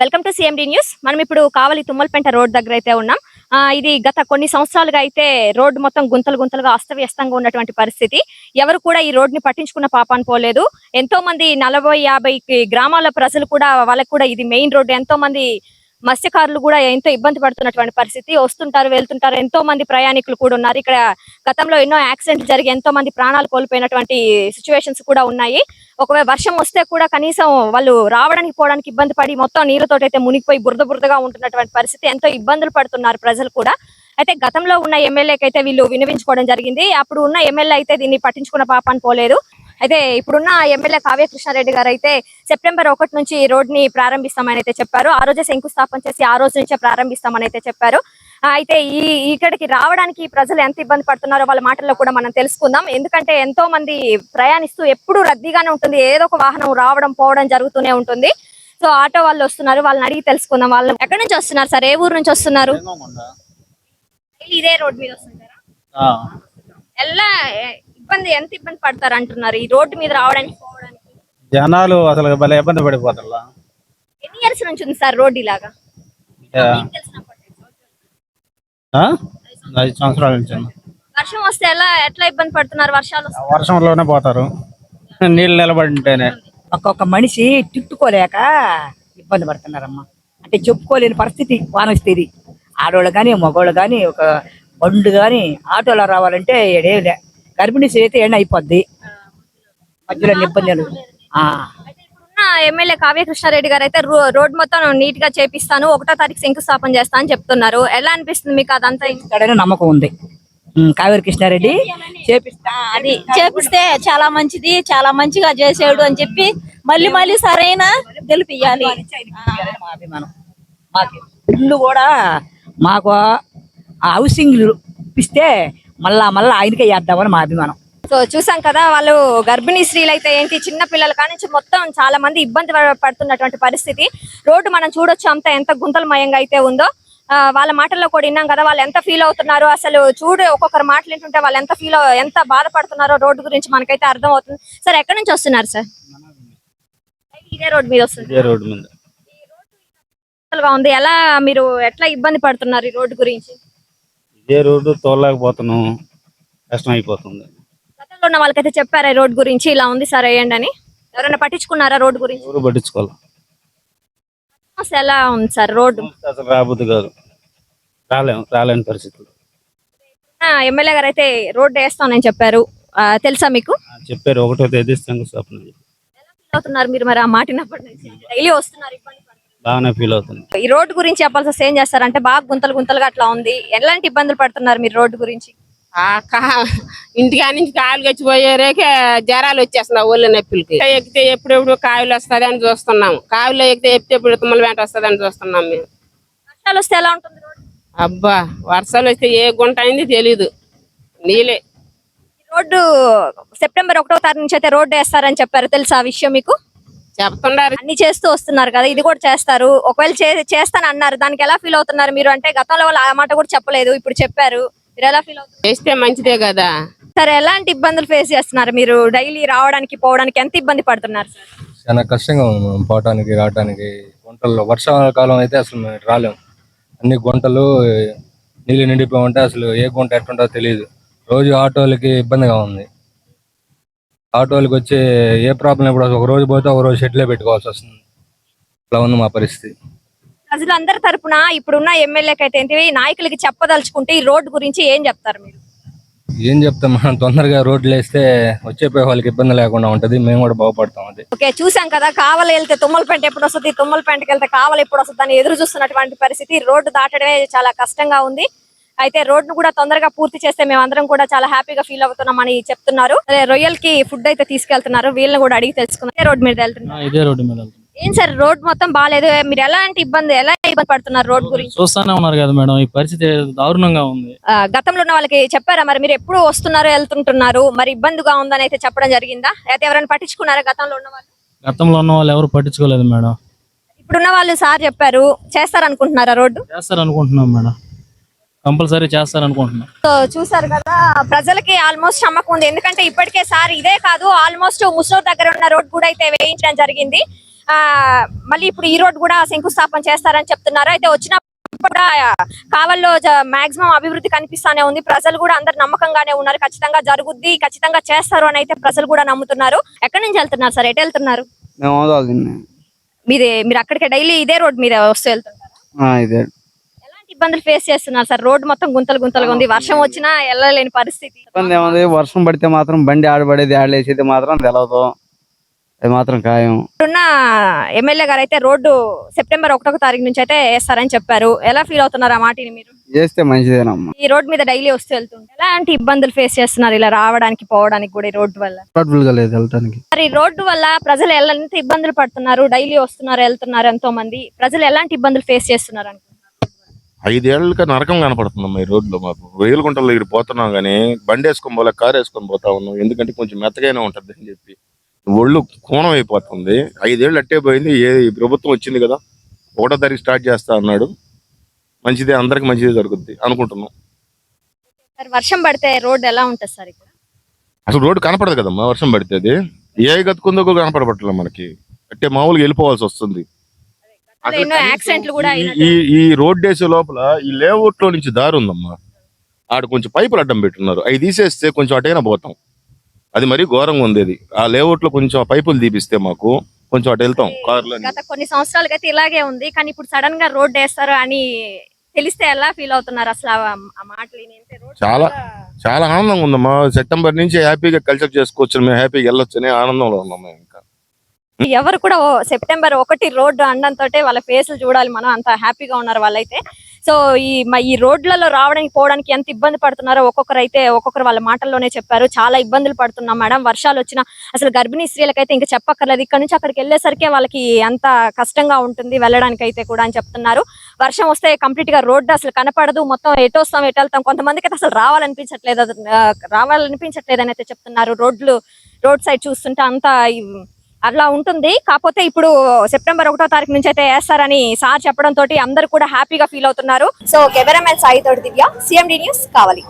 Welcome to CMD news మనం ఇప్పుడు కావలి Tummalapenta road దగ్గర అయితే ఉన్నాం. ఆ, ఇది గత కొన్ని సంవత్సరాలుగా అయితే రోడ్డు మొత్తం గుంతలు గుంతలుగా అస్తవ్యస్తంగా ఉన్నటువంటి పరిస్థితి. ఎవరు కూడా ఈ రోడ్ని పట్టించుకున్న పాపాన్ని పోలేదు. ఎంతో మంది నలభై యాభై గ్రామాల ప్రజలు కూడా వాళ్ళకు కూడా ఇది మెయిన్ రోడ్ ఎంతో మంది మత్స్యకారులు కూడా ఎంతో ఇబ్బంది పడుతున్నటువంటి పరిస్థితి. వస్తుంటారు వెళ్తుంటారు. ఎంతో మంది ప్రయాణికులు కూడా ఉన్నారు. ఇక్కడ గతంలో ఎన్నో యాక్సిడెంట్ జరిగి ఎంతో మంది ప్రాణాలు కోల్పోయినటువంటి సిచ్యువేషన్స్ కూడా ఉన్నాయి. ఒకవేళ వర్షం వస్తే కూడా కనీసం వాళ్ళు రావడానికి పోవడానికి ఇబ్బంది పడి మొత్తం నీళ్ళతో అయితే మునిగిపోయి బురద బురదగా ఉంటున్నటువంటి పరిస్థితి. ఎంతో ఇబ్బందులు పడుతున్నారు ప్రజలు కూడా. అయితే గతంలో ఉన్న ఎమ్మెల్యేకి అయితే వీళ్ళు వినిపించుకోవడం జరిగింది. అప్పుడు ఉన్న ఎమ్మెల్యే అయితే దీన్ని పట్టించుకున్న పాపాన్ని పోలేదు. అయితే ఇప్పుడున్న ఎమ్మెల్యే కావ్య కృష్ణారెడ్డి గారు అయితే సెప్టెంబర్ ఒకటి నుంచి ఈ రోడ్ని ప్రారంభిస్తామని అయితే చెప్పారు. ఆ రోజే శంకుస్థాపన చేసి ఆ రోజు నుంచే ప్రారంభిస్తామని అయితే చెప్పారు. అయితే ఈ ఇక్కడికి రావడానికి ప్రజలు ఎంత ఇబ్బంది పడుతున్నారో వాళ్ళ మాటల్లో కూడా మనం తెలుసుకుందాం. ఎందుకంటే ఎంతో మంది ప్రయాణిస్తూ ఎప్పుడు రద్దీగానే ఉంటుంది. ఏదో ఒక వాహనం రావడం పోవడం జరుగుతూనే ఉంటుంది. సో ఆటో వాళ్ళు వస్తున్నారు. వాళ్ళని అడిగి తెలుసుకుందాం. వాళ్ళు ఎక్కడి నుంచి వస్తున్నారు సార్? ఏ ఊరు నుంచి వస్తున్నారు? ఇదే రోడ్ మీద వస్తుంటారా? ఎలా ఇబ్బంది ఎంత ఇబ్బంది పడతారు అంటున్నారు ఈ రోడ్డు మీద రావడానికి పోవడానికి? జనాలు అసలు భలే ఇబ్బంది పడిపోతారు ఎన్ని ఇయర్స్ నుంచి ఉంది సార్ రోడ్ ఇలాగా? మీకు తెలిసినప్పటి నుంచి. ఐదు సంవత్సరాల నుంచి ఉంది. వర్షం వస్తే ఎలా ఎట్లా ఇబ్బంది పడుతున్నారు వర్షాలు వస్తే? వర్షంలోనే పోతారు. నీళ్ళు నిలబడి ఉంటేనే ఒక్కొక్క మనిషి తిట్టుకోలేక ఇబ్బంది పడుతున్నారమ్మా. అంటే చెప్పుకోలేని పరిస్థితి వాన వస్తే ఇది ఆడవాళ్ళు కానీ మగవాళ్ళు కానీ ఒక బండు కానీ ఆటోలో రావాలంటే ఏడేం లే గర్భిణీ స్త్రీ అయితే ఎండ అయిపోద్ది? మధ్యలో ఇబ్బందులు ఇప్పుడున్న ఎమ్మెల్యే కావ్య కృష్ణారెడ్డి గారు అయితే రో- రోడ్ మొత్తం నీట్గా చేపిస్తాను ఒకటో తారీఖు శంకుస్థాపన చేస్తా అని చెప్తున్నారు. ఎలా అనిపిస్తుంది మీకు అదంతా? ఇక్కడనే నమ్మకం ఉంది. కావేరి కృష్ణారెడ్డి చేపిస్తా అది చేపిస్తే చాలా మంచిది చాలా మంచిగా చేసాడు అని చెప్పి మళ్ళీ మళ్ళీ సరైన గెలిపియాలి మా అభిమానం. మాకు ఇల్లు కూడా మాకు ఆ హౌసింగ్ ఇప్పిస్తే మళ్ళా మళ్ళా ఆయనకే చేద్దామని మా అభిమానం. సో చూసాం కదా వాళ్ళు గర్భిణీ స్త్రీలు అయితే ఏంటి చిన్న పిల్లల కానించి మొత్తం చాలా మంది ఇబ్బంది పడ- పడుతున్నటువంటి పరిస్థితి. రోడ్డు మనం చూడొచ్చు అంత ఎంత గుంతలమయంగా అయితే ఉందో. వాళ్ళ మాటల్లో కూడా విన్నాం కదా వాళ్ళు ఎంత ఫీల్ అవుతున్నారు? అసలు చూడు ఒక్కొక్కరు మాటలు వింటుంటే వాళ్ళు ఎంత ఫీల్ ఎంత బాధపడుతున్నారో రోడ్డు గురించి మనకైతే అర్థం అవుతుంది సార్ ఎక్కడి నుంచి వస్తున్నారు సార్? ఇదే రోడ్ మీద వస్తుంది ఇదే రోడ్డు మీద. ఉంది. ఎలా మీరు ఎట్లా ఇబ్బంది పడుతున్నారు ఈ రోడ్డు గురించి? ఇదే రోడ్డు తోలలేకపోతున్నాం. కష్టం అయిపోతుంది. గతంలో ఉన్న వాళ్ళకైతే చెప్పారా ఈ రోడ్ గురించి? ఇలా ఉంది సార్ వేయండి అని. ఎవరైనా పట్టించుకున్నారా రోడ్ గురించి? ఎవరు పట్టించుకోవాలి ఎలా ఉంది సార్ రోడ్డు? అసలు రాబుద్ది కాదు. రాలేము రాలేని పరిస్థితులు. ఆ, ఎమ్మెల్యే గారు అయితే రోడ్డు వేస్తానని చెప్పారు. ఆ, తెలుసా మీకు? ఆ, చెప్పారు. ఒకటో తేదీ శంకుస్థాపన. అవుతున్నారు మీరు మరి ఆ మాటినప్పటి నుంచి? డైలీ వస్తున్నారు ఇబ్బంది. బాగానే ఫీల్ అవుతుంది. ఈ రోడ్డు గురించి చెప్పాల్సి వస్తే ఏం చేస్తారంటే బాగా గుంతలు గుంతలుగా అట్లా ఉంది. ఎలాంటి ఇబ్బందులు పడుతున్నారు మీరు రోడ్డు గురించి? ఆ కా ఇంటికా నుంచి కాయలు గచ్చిపోయేరేకే జ్వరాలు వచ్చేస్తున్నాయి ఒళ్ళు నొప్పులకి. ఎక్కితే ఎప్పుడెప్పుడు కాయలు వస్తుంది అని చూస్తున్నాం కాయలు ఎక్కితే ఎప్పుడు తుమ్మల వెంట వస్తుంది అని చూస్తున్నాం మేము. వర్షాలు వస్తే ఎలా ఉంటుంది అబ్బా వర్షాలు వస్తే ఏ గుంట అయింది తెలీదు. నీళ్ళే. ఈ రోడ్డు సెప్టెంబర్ ఒకటో తారీఖు నుంచి అయితే రోడ్డు వేస్తారని చెప్పారు. తెలుసా ఆ విషయం మీకు? చెప్తున్నారు అన్ని చేస్తూ వస్తున్నారు కదా ఇది కూడా చేస్తారు. ఒకవేళ చేస్తాను అన్నారు దానికి ఎలా ఫీల్ అవుతున్నారు మీరు? అంటే గతంలో వాళ్ళు ఆ మాట కూడా చెప్పలేదు ఇప్పుడు చెప్పారు. మీరు ఎలా ఫీల్ అవుతున్నారు? చేస్తే మంచిదే కదా. సరే ఎలాంటి ఇబ్బందులు ఫేస్ చేస్తున్నారు మీరు? డైలీ రావడానికి పోవడానికి ఎంత ఇబ్బంది పడుతున్నారు సార్? చాలా కష్టంగా ఉంది మనం పోవటానికి రావటానికి. గుంటల్లో వర్షాకాలం అయితే అసలు మేము రాలేం. అన్ని గుంటలు నీళ్ళు నిండిపోయి ఉంటే అసలు ఏ గుంట ఎట్టుంటో తెలియదు. రోజు ఆటోలకి ఇబ్బందిగా ఉంది. ఆటోలకి వచ్చే ఏ ప్రాబ్లం ఇప్పుడు ఒక రోజు పోతే ఒక రోజు షెడ్లే పెట్టుకోవాల్సి వస్తుంది. ఇట్లా ఉంది మా పరిస్థితి. ప్రజలందరి తరపున ఇప్పుడున్న ఎమ్మెల్యేకి అయితే ఏంటి? నాయకులకి చెప్పదలుచుకుంటే ఈ రోడ్డు గురించి ఏం చెప్తారు మీరు? ఏం చెప్తాం? మనం తొందరగా రోడ్లు వేస్తే వచ్చే పోయే వాళ్ళకి ఇబ్బంది లేకుండా ఉంటది. మేము కూడా బాగుపడతాం అది. ఓకే చూసాం కదా కావలి వెళ్తే తుమ్మలపేంట ఎప్పుడు వస్తుంది? తుమ్మలపేంటకి వెళ్తే కావలి ఎప్పుడు వస్తుంది? అని ఎదురు చూస్తున్నటువంటి పరిస్థితి. రోడ్డు దాటడమే చాలా కష్టంగా ఉంది. అయితే రోడ్డు కూడా తొందరగా పూర్తి చేస్తే మేమందరం కూడా చాలా హ్యాపీగా ఫీల్ అవుతున్నామని చెప్తున్నారు. అదే రొయ్యలకి ఫుడ్ అయితే తీసుకెళ్తున్నారు. వీళ్ళని కూడా అడిగి తెలుసుకున్నారు రోడ్ మీద వెళ్తున్నారు ఇదే రోడ్డు మీద. ఏం సార్ రోడ్ మొత్తం బాగాలేదు మీరు ఎలాంటి ఇబ్బంది ఎలా ఇబ్బంది పడుతున్నారు రోడ్ గురించి? చూస్తానే ఉన్నారు కదా మేడం. ఈ పరిస్థితి దారుణంగా ఉంది. గతంలో ఉన్న వాళ్ళకి చెప్పారా మరి? మీరు ఎప్పుడు వస్తున్నారు వెళ్తుంటున్నారు మరి ఇబ్బందిగా ఉందని అయితే చెప్పడం జరిగిందా? అయితే ఎవరైనా పట్టించుకున్నారా గతంలో ఉన్న వాళ్ళు? గతంలో ఉన్న వాళ్ళు ఎవరు పట్టించుకోలేదు మేడం. ఇప్పుడున్న వాళ్ళు సార్ చెప్పారు చేస్తారనుకుంటున్నారా రోడ్డు? చేస్తారు అనుకుంటున్నాం మేడం. కంపల్సరీ చేస్తారు అనుకుంటున్నాం సో చూసారు కదా ప్రజలకి ఆల్మోస్ట్ నమ్మకం ఉంది. ఎందుకంటే ఇప్పటికే సార్ ఇదే కాదు ఆల్మోస్ట్ ముసూర్ దగ్గర ఉన్న రోడ్ కూడా అయితే వేయించడం జరిగింది. ఆ మళ్ళీ ఇప్పుడు ఈ రోడ్ కూడా శంకుస్థాపన చేస్తారని చెప్తున్నారు. అయితే వచ్చిన కూడా కావల్లో మాక్సిమం అభివృద్ధి కనిపిస్తానే ఉంది. ప్రజలు కూడా అందరు నమ్మకంగానే ఉన్నారు. ఖచ్చితంగా జరుగుద్ది ఖచ్చితంగా చేస్తారు అని అయితే ప్రజలు కూడా నమ్ముతున్నారు. ఎక్కడి నుంచి వెళ్తున్నారు సార్? ఎటు వెళ్తున్నారు? మీదే మీరు అక్కడికి డైలీ ఇదే రోడ్ మీద వస్తూ ఇదే. ఎలాంటి ఇబ్బందులు ఫేస్ చేస్తున్నారు సార్. రోడ్ మొత్తం గుంతలు గుంతలుగా ఉంది. వర్షం వచ్చినా వెళ్ళలేని పరిస్థితి. ఇబ్బంది ఏముంది వర్షం పడితే మాత్రం బండి ఆడబడేది ఆడలేసేది మాత్రం తెలవదు. అది మాత్రం ఖాయం. ఇప్పుడున్న ఎమ్మెల్యే గారు అయితే రోడ్డు సెప్టెంబర్ ఒకటో తారీఖు నుంచి అయితే వేస్తారని చెప్పారు. ఎలా ఫీల్ అవుతున్నారు ఆ మాటిని మీరు? చేస్తే మంచిదేనమ్మా. ఈ రోడ్ మీద డైలీ వస్తూ వెళ్తుంటారు ఎలాంటి ఇబ్బందులు ఫేస్ చేస్తున్నారు? ఇలా రావడానికి పోవడానికి కూడా ఈ రోడ్డు వల్ల? కంఫర్టబుల్గా లేదు వెళ్ళటానికి. మరి ఈ రోడ్డు వల్ల ప్రజలు ఎంత ఇబ్బందులు పడుతున్నారు? డైలీ వస్తున్నారు వెళ్తున్నారు ఎంతో మంది ప్రజలు ఎలాంటి ఇబ్బందులు ఫేస్ చేస్తున్నారు అనుకుంటున్నారు? ఐదేళ్ళకి నరకం కనపడుతుందమ్మా ఈ రోడ్లో మాకు. రైలు గుంటల దగ్గర పోతున్నాం కానీ బండి వేసుకొని పోలే కారు వేసుకొని పోతా ఉన్నాం. ఎందుకంటే కొంచెం మెత్తగానే ఉంటది అని చెప్పి. ఒళ్ళు కోణం అయిపోతుంది. ఐదేళ్ళు అట్టే పోయింది. ఏ ప్రభుత్వం వచ్చింది కదా ఒకటో తారీఖు స్టార్ట్ చేస్తా అన్నాడు. మంచిదే అందరికి మంచిదే జరుగుద్ది అనుకుంటున్నాం. సార్ వర్షం పడితే రోడ్డు ఎలా ఉంటుంది సార్ ఇక్కడ? అసలు రోడ్డు కనపడదు కదమ్మా వర్షం పడితే అది. ఏ గతుకుందో కూడా కనపడబట్టలే మనకి. అంటే మామూలుగా వెళ్ళిపోవాల్సి వస్తుంది అసలు ఎన్నో కనీసం యాక్సిడెంట్లు కూడా ఈ-. ఈ ఈ రోడ్ వేసే లోపల ఈ లేఅవుట్లో నుంచి దారి ఉందమ్మా. ఆడ కొంచెం పైపులు అడ్డం పెట్టున్నారు. అవి తీసేస్తే కొంచెం అటైనా పోతాం. అది మరీ ఘోరంగా ఉంది ఆ లేఅవుట్లో కొంచెం పైపులు తీపిస్తే మాకు కొంచెం అటు వెళ్తాం కార్లో గత కొన్ని సంవత్సరాలుగా అయితే ఇలాగే ఉంది. కానీ ఇప్పుడు సడన్గా రోడ్ వేస్తారు అని తెలిస్తే ఎలా ఫీల్ అవుతున్నారు? అసలు ఆ మాటలు చాలా చాలా ఆనందంగా ఉందమ్మా. సెప్టెంబర్ నుంచి హ్యాపీగా కల్చర్ చేసుకోవచ్చు. మేము హ్యాపీగా వెళ్ళొచ్చు అనే ఆనందంలో ఉన్నాం ఇంకా. ఎవరు కూడా సెప్టెంబర్ ఒకటి రోడ్డు అండంతో వాళ్ళ ఫేస్లు చూడాలి మనం. అంత హ్యాపీగా ఉన్నారు వాళ్ళైతే. సో ఈ మ- ఈ రోడ్లలో రావడానికి పోవడానికి ఎంత ఇబ్బంది పడుతున్నారో ఒక్కొక్కరు అయితే ఒక్కొక్కరు వాళ్ళ మాటల్లోనే చెప్పారు. చాలా ఇబ్బందులు పడుతున్నాం మేడం. వర్షాలు వచ్చినా అసలు గర్భిణీ స్త్రీలకైతే ఇంకా చెప్పక్కర్లేదు. ఇక్కడ నుంచి అక్కడికి వెళ్ళేసరికే వాళ్ళకి అంత కష్టంగా ఉంటుంది వెళ్ళడానికి అయితే కూడా అని చెప్తున్నారు. వర్షం వస్తే కంప్లీట్గా రోడ్డు అసలు కనపడదు. మొత్తం ఎటు వస్తాం ఎటు వెళ్తాం. కొంతమందికి అయితే అసలు రావాలనిపించట్లేదు. అది, రావాలనిపించట్లేదు అని అయితే చెప్తున్నారు. రోడ్లు రోడ్ సైడ్ చూస్తుంటే అంతా ఈ- అట్లా ఉంటుంది. కాకపోతే ఇప్పుడు సెప్టెంబర్ ఒకటో తారీఖు నుంచి అయితే వేస్తారని సార్ చెప్పడం తోటి అందరు కూడా హ్యాపీగా ఫీల్ అవుతున్నారు. సో కెమెరామెన్ సాయి తోటి దివ్య సిఎండి న్యూస్ కావాలి.